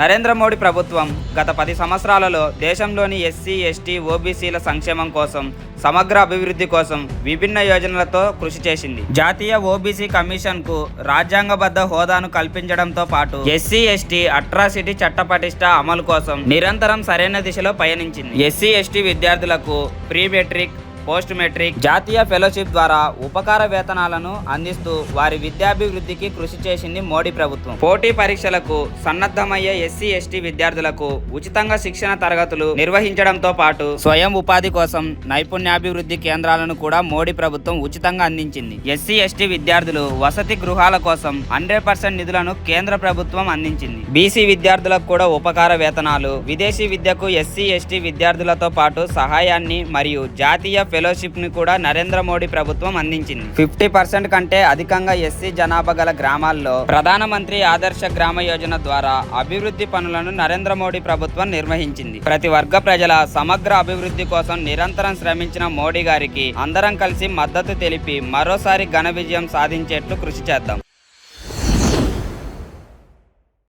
నరేంద్ర మోడీ ప్రభుత్వం గత పది సంవత్సరాలలో దేశంలోని ఎస్సీ ఎస్టీ ఓబీసీల సంక్షేమం కోసం సమగ్ర అభివృద్ధి కోసం విభిన్న యోజనలతో కృషి చేసింది. జాతీయ ఓబీసీ కమిషన్కు రాజ్యాంగబద్ధ హోదాను కల్పించడంతో పాటు ఎస్సీ ఎస్టీ అట్రాసిటీ చట్టపటిష్ట అమలు కోసం నిరంతరం సరైన దిశలో పయనించింది. ఎస్సీ ఎస్టీ విద్యార్థులకు ప్రీ మెట్రిక్ పోస్ట్ మెట్రిక్ జాతీయ ఫెలోషిప్ ద్వారా ఉపకార వేతనాలను అందిస్తూ వారి విద్యాభివృద్ధికి కృషి చేసింది మోడీ ప్రభుత్వం. పోటీ పరీక్షలకు సన్నద్ధమయ్యే ఎస్సీ ఎస్టీ విద్యార్థులకు ఉచితంగా శిక్షణ తరగతులు నిర్వహించడంతో పాటు స్వయం ఉపాధి కోసం నైపుణ్యాభివృద్ధి కేంద్రాలను కూడా మోడీ ప్రభుత్వం ఉచితంగా అందించింది. ఎస్సీ ఎస్టీ విద్యార్థులు వసతి గృహాల కోసం హండ్రెడ్ పర్సెంట్ నిధులను కేంద్ర ప్రభుత్వం అందించింది. బీసీ విద్యార్థులకు కూడా ఉపకార వేతనాలు విదేశీ విద్యకు ఎస్సీ ఎస్టీ విద్యార్థులతో పాటు సహాయాన్ని మరియు జాతీయ ఫెలోషిప్ని కూడా నరేంద్ర మోడీ ప్రభుత్వం అందించింది. ఫిఫ్టీ పర్సెంట్ కంటే అధికంగా ఎస్సీ జనాభా గల గ్రామాల్లో ప్రధానమంత్రి ఆదర్శ గ్రామ యోజన ద్వారా అభివృద్ధి పనులను నరేంద్ర మోడీ ప్రభుత్వం నిర్వహించింది. ప్రతి వర్గ ప్రజల సమగ్ర అభివృద్ధి కోసం నిరంతరం శ్రమించిన మోడీ గారికి అందరం కలిసి మద్దతు తెలిపి మరోసారి ఘన విజయం సాధించేట్లు కృషి చేద్దాం.